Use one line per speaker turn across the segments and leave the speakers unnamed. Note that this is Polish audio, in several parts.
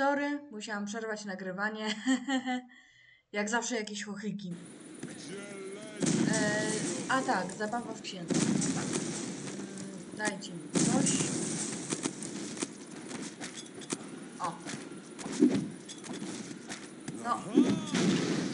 Sorry, musiałam przerwać nagrywanie. Jak zawsze jakieś chochyki. E, a tak, zabawa w księdze. Tak. Mm, Dajcie mi coś. O. No.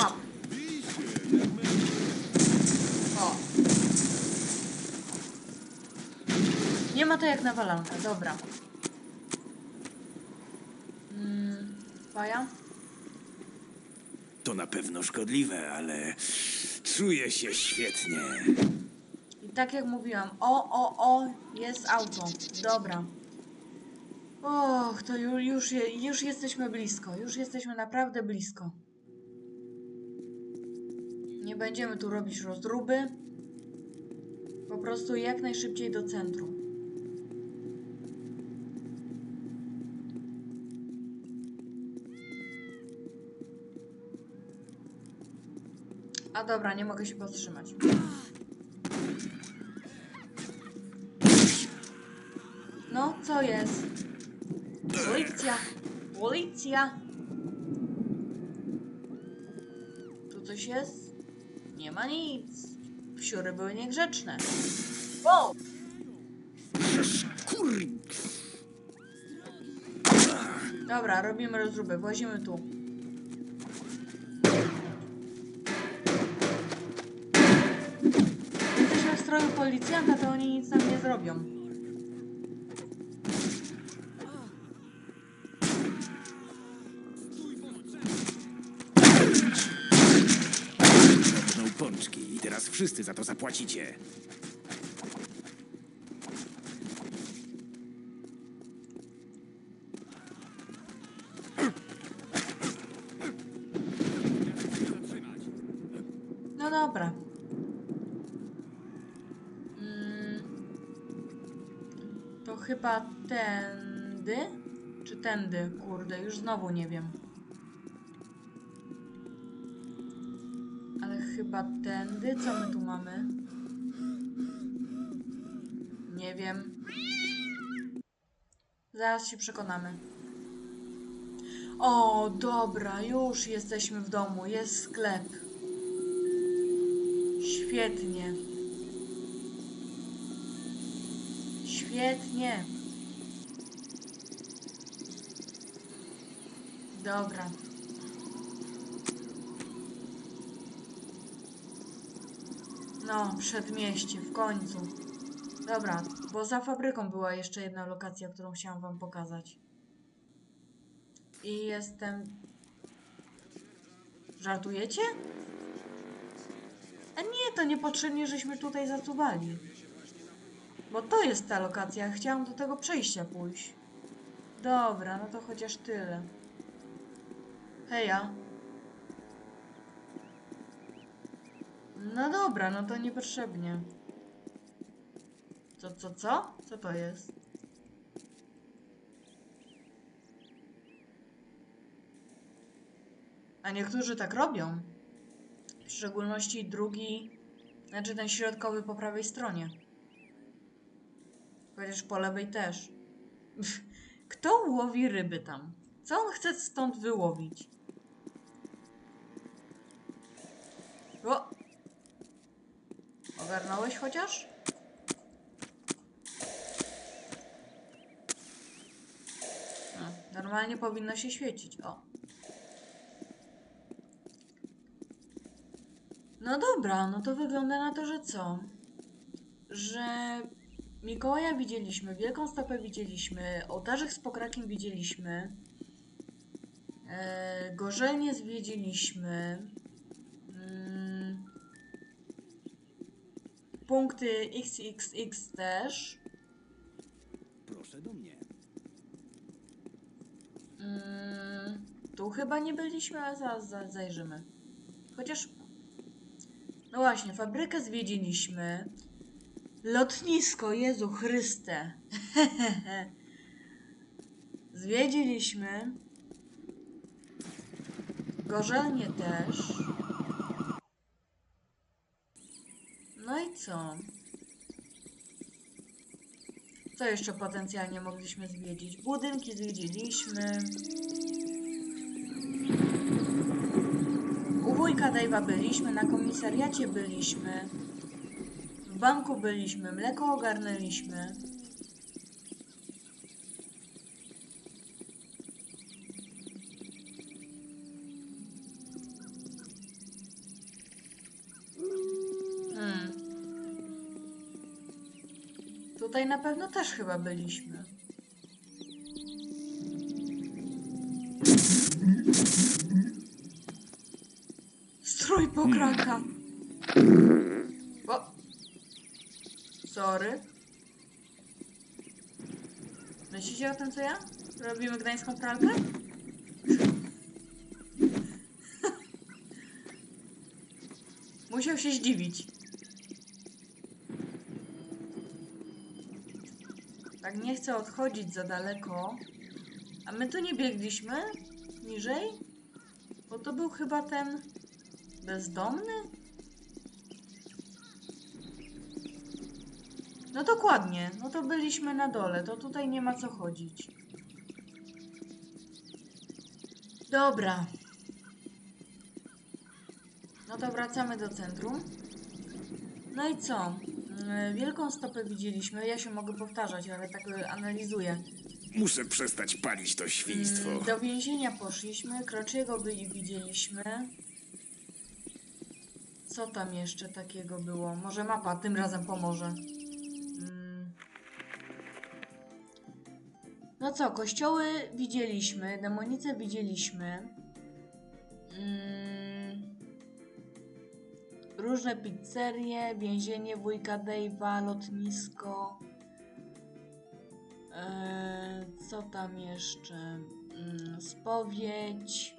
Łap. O. Nie ma to jak nawalanka, dobra. Faja?
To na pewno szkodliwe, ale czuję się świetnie.
I tak jak mówiłam, o, o, o, jest auto. Dobra. Och, to ju, już, je, już jesteśmy blisko. Już jesteśmy naprawdę blisko. Nie będziemy tu robić rozdruby. Po prostu jak najszybciej do centrum. Dobra, nie mogę się powstrzymać. No, co jest? Policja! Policja! Tu coś jest? Nie ma nic. Wsiury były niegrzeczne. Wow! Dobra, robimy rozróbę. Włazimy tu. Jesteśmy w stroju policjanta, to oni nic nam nie zrobią.
Pączki i teraz wszyscy za to zapłacicie.
Chyba tędy? Czy tędy? Kurde, już znowu nie wiem. Ale chyba tędy? Co my tu mamy? Nie wiem. Zaraz się przekonamy. O, dobra, już jesteśmy w domu. Jest sklep. Świetnie. Świetnie. Dobra. No, przedmieście, w końcu. Dobra, bo za fabryką była jeszcze jedna lokacja, którą chciałam wam pokazać. I jestem... Żartujecie? A nie, to niepotrzebnie, żeśmy tutaj zasuwali. Bo to jest ta lokacja, chciałam do tego przejścia pójść. Dobra, no to chociaż tyle. Heja. No dobra, no to niepotrzebnie. Co, co, co? Co to jest? A niektórzy tak robią. W szczególności drugi, znaczy ten środkowy po prawej stronie. Chociaż po lewej też. Kto łowi ryby tam? Co on chce stąd wyłowić? O! Ogarnąłeś chociaż? No, normalnie powinno się świecić. O. No dobra, no to wygląda na to, że co? Że Mikołaja widzieliśmy, Wielką Stopę widzieliśmy, ołtarzyk z pokrakiem widzieliśmy, e, Gorzelnie zwiedziliśmy, mm, punkty XXX też,
Proszę do mnie.
mm, tu chyba nie byliśmy, ale zaraz za- zajrzymy. Chociaż, no właśnie, fabrykę zwiedziliśmy, Lotnisko, Jezu Chryste. Zwiedziliśmy. Gorzelnie też. No i co? Co jeszcze potencjalnie mogliśmy zwiedzić? Budynki zwiedziliśmy. U wujka Dave'a byliśmy, na komisariacie byliśmy w banku byliśmy, mleko ogarnęliśmy. Hmm. Tutaj na pewno też chyba byliśmy. Strój pokraka. O. Sorry. Myślicie o tym, co ja? Robimy gdańską pralkę? Musiał się zdziwić. Tak nie chcę odchodzić za daleko. A my tu nie biegliśmy? Niżej? Bo to był chyba ten bezdomny? No dokładnie, no to byliśmy na dole, to tutaj nie ma co chodzić. Dobra. No to wracamy do centrum. No i co? Mm, Wielką stopę widzieliśmy. Ja się mogę powtarzać, ale tak y, analizuję.
Muszę przestać palić to świństwo.
Mm, Do więzienia poszliśmy, Kroczyego byli widzieliśmy. Co tam jeszcze takiego było? Może mapa tym razem pomoże. No co, kościoły widzieliśmy, demonice widzieliśmy. Mm. Różne pizzerie, więzienie wujka Dave'a, lotnisko. Eee, co tam jeszcze? Mm, spowiedź,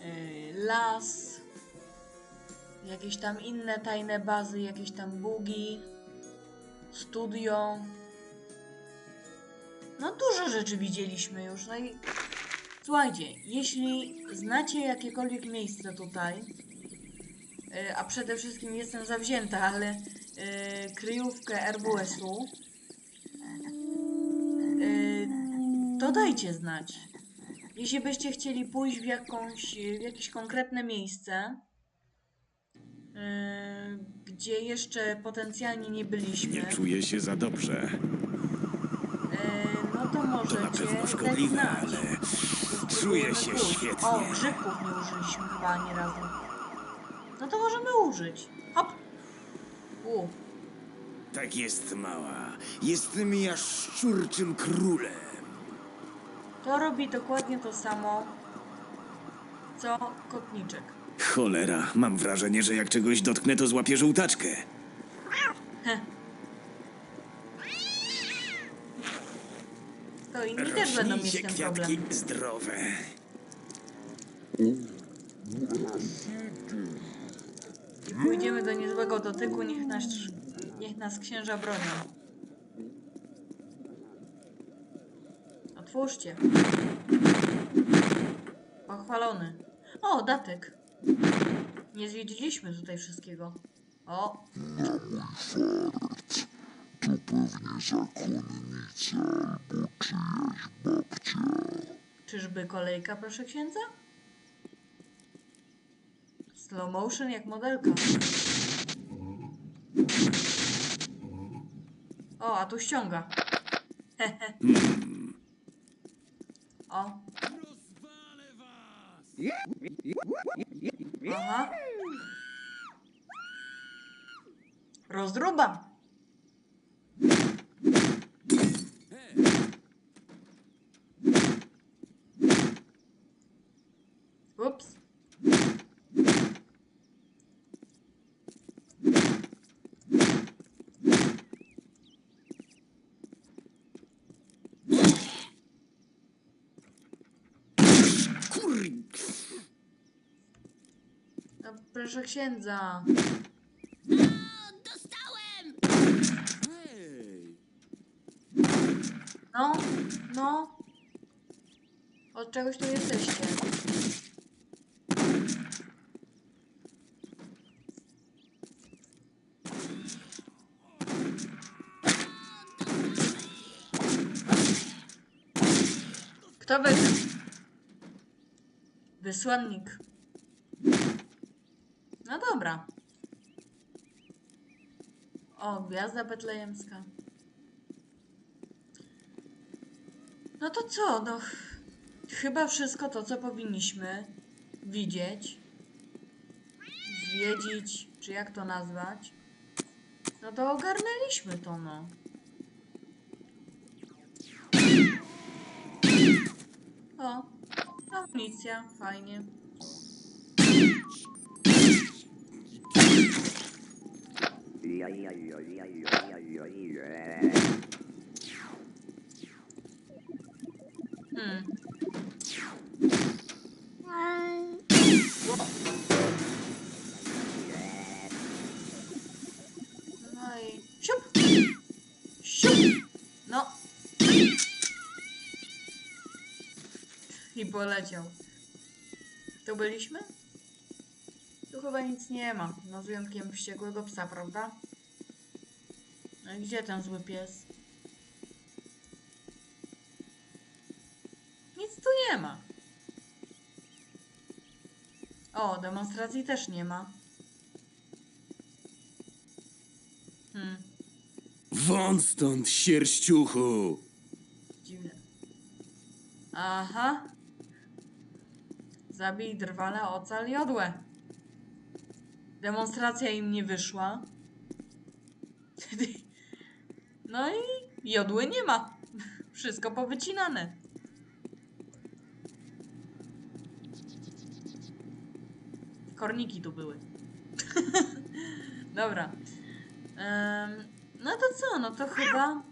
eee, las, jakieś tam inne tajne bazy, jakieś tam bugi, studio. No dużo rzeczy widzieliśmy już. No i słuchajcie, jeśli znacie jakiekolwiek miejsce tutaj, e, a przede wszystkim jestem zawzięta, ale e, kryjówkę RWS-u, Yy, to dajcie znać. Jeśli byście chcieli pójść w, jakąś, w jakieś konkretne miejsce, gdzie jeszcze potencjalnie nie byliśmy,
Nie czuję się za dobrze.
To
na pewno szkodliwe, ale czuję się świetnie.
O, grzybków nie użyliśmy chyba ani razu. No to możemy użyć. Hop! U,
Tak jest, mała. Jestem ja szczurczym królem.
to robi dokładnie to samo, co kotniczek.
Cholera, mam wrażenie, że jak czegoś dotknę, to złapię żółtaczkę.
To inni też będą mieć ten
kwiatki
problem.
zdrowe.
Pójdziemy do niezłego dotyku, niech nas, niech nas księża bronią. Otwórzcie. Pochwalony. O, datek. Nie zwiedziliśmy tutaj wszystkiego. O,
pewnie zakonnica albo czyjaś babcia.
czyżby kolejka, proszę księdza? Slow motion jak modelka. O, a tu ściąga. O. Aha. Rozdrubam. No, proszę księdza.
Dostałem!
No, no. Od czegoś tu jesteście. Kto wygrał? Wysłannik. No dobra. O, gwiazda betlejemska. No to co? No, ch- chyba wszystko to, co powinniśmy widzieć, zwiedzić, czy jak to nazwać. No to ogarnęliśmy to, no. O, amunicja, fajnie. Hmm. No i siup! Siup! I poleciał. Tu byliśmy? Tu chyba nic nie ma. No z wyjątkiem wściekłego psa, prawda? No i gdzie ten zły pies? Nic tu nie ma. O, demonstracji też nie ma. Hmm,
Wąt stąd, sierściuchu!
dziwne. Aha. Zabij drwala, ocal jodłę. Demonstracja im nie wyszła. No i jodły nie ma. Wszystko powycinane. Korniki tu były. Dobra. Em, no to co? No to chyba.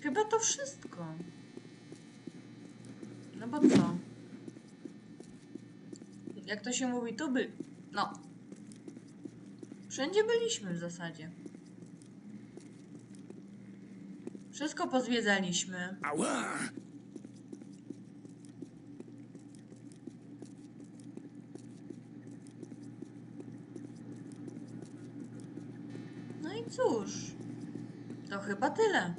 Chyba to wszystko. No bo co? Jak to się mówi, tu by. No. Wszędzie byliśmy w zasadzie. Wszystko pozwiedzaliśmy.
Ała!
No i cóż, to chyba tyle,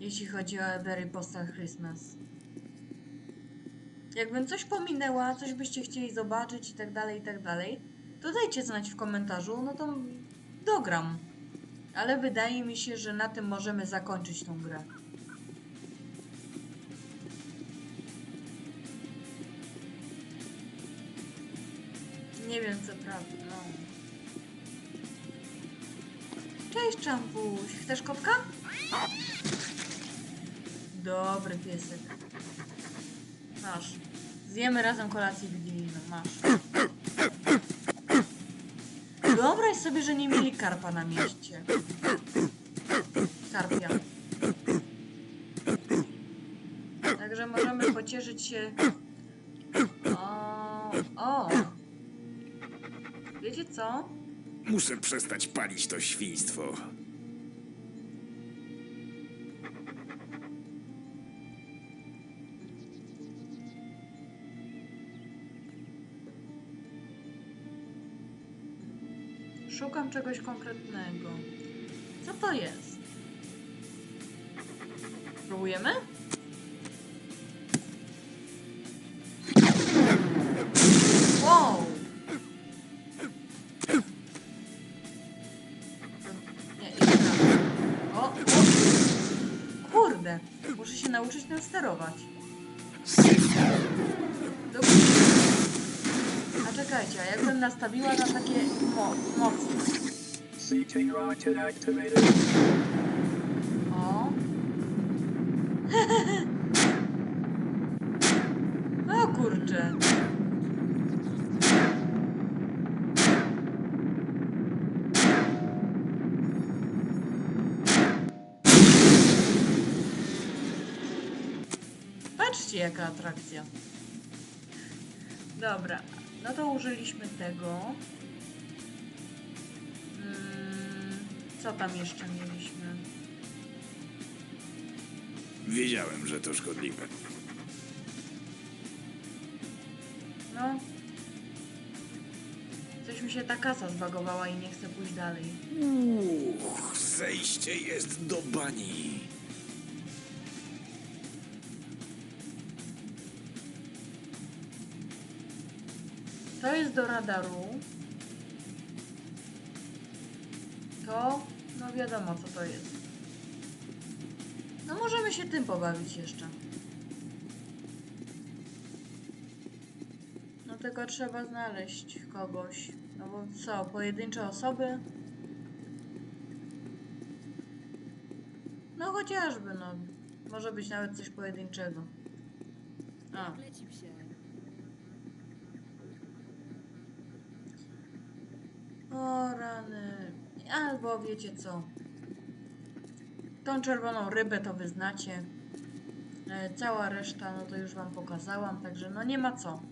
jeśli chodzi o Every Postal Christmas. Jakbym coś pominęła, coś byście chcieli zobaczyć i tak dalej, i tak dalej, to dajcie znać w komentarzu, no to dogram. Ale wydaje mi się, że na tym możemy zakończyć tą grę. Nie wiem co prawda, no. Cześć, Czampuś. Chcesz kotka? Dobry piesek. Masz. Zjemy razem kolację wigilijną. Masz. Wyobraź sobie, że nie mieli karpa na mieście. Karpia. Także możemy pocieszyć się. O, o. Wiecie co?
Muszę przestać palić to świństwo.
Szukam czegoś konkretnego. Co to jest? Próbujemy? Wow! Nie, jeszcze raz. O, o! Kurde! Muszę się nauczyć tym sterować. Nastawiła na takie mo mocne.
CT rocket activated.
O. o kurczę. Patrzcie jaka atrakcja. Dobra, no to użyliśmy tego. Mm, co tam jeszcze mieliśmy?
Wiedziałem, że to szkodliwe.
No. Coś mi się ta kasa zbagowała i nie chcę pójść dalej.
Uch, zejście jest do bani.
do radaru, to no wiadomo co to jest. No możemy się tym pobawić jeszcze. No tylko trzeba znaleźć kogoś. No bo co, pojedyncze osoby? No chociażby, no. Może być nawet coś pojedynczego. A.
Się.
Rany. Albo wiecie co. Tą czerwoną rybę to wy znacie. E, Cała reszta, no to już wam pokazałam, także no nie ma co.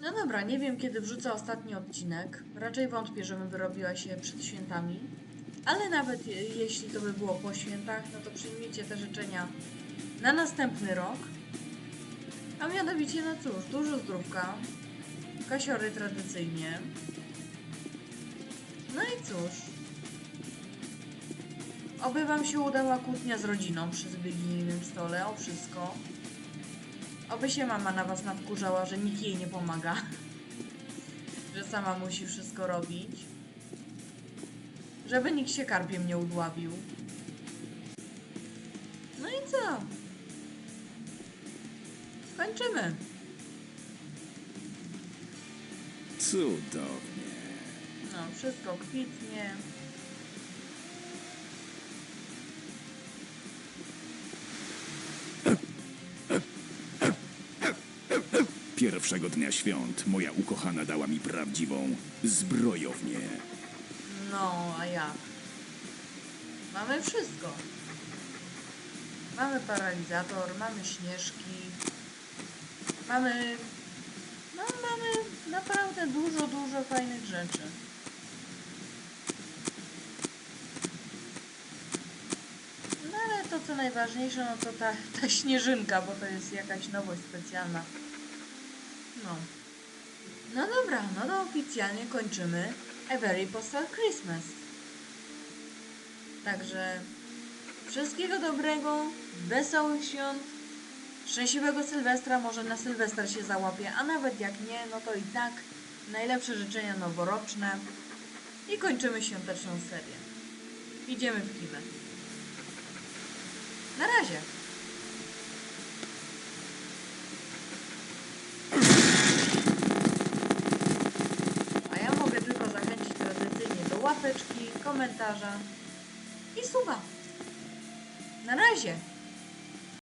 No dobra, nie wiem kiedy wrzucę ostatni odcinek. Raczej wątpię, żebym wyrobiła się przed świętami. Ale nawet je- jeśli to by było po świętach, no to przyjmijcie te życzenia na następny rok. A mianowicie, no cóż, dużo zdrówka, kasiory tradycyjnie. No i cóż. Oby wam się udała kłótnia z rodziną przy zbieginijnym stole, o wszystko. Oby się mama na was nadkurzała, że nikt jej nie pomaga. że sama musi wszystko robić. Żeby nikt się karpiem nie udławił. No i co? Skończymy.
Cudownie.
No, wszystko kwitnie.
Pierwszego dnia świąt moja ukochana dała mi prawdziwą zbrojownię.
No, a jak? Mamy wszystko. Mamy paralizator, mamy śnieżki. Mamy... Naprawdę dużo, dużo fajnych rzeczy. No ale to co najważniejsze, no to ta, ta śnieżynka, bo to jest jakaś nowość specjalna. No. No dobra, no to oficjalnie kończymy A Very Postal Christmas. Także wszystkiego dobrego, wesołych świąt, szczęśliwego Sylwestra, może na Sylwester się załapie, a nawet jak nie, no to i tak najlepsze życzenia noworoczne i kończymy świąteczną serię. Idziemy w kimę. Na razie. A ja mogę tylko zachęcić tradycyjnie do łapeczki, komentarza i suba. Na razie!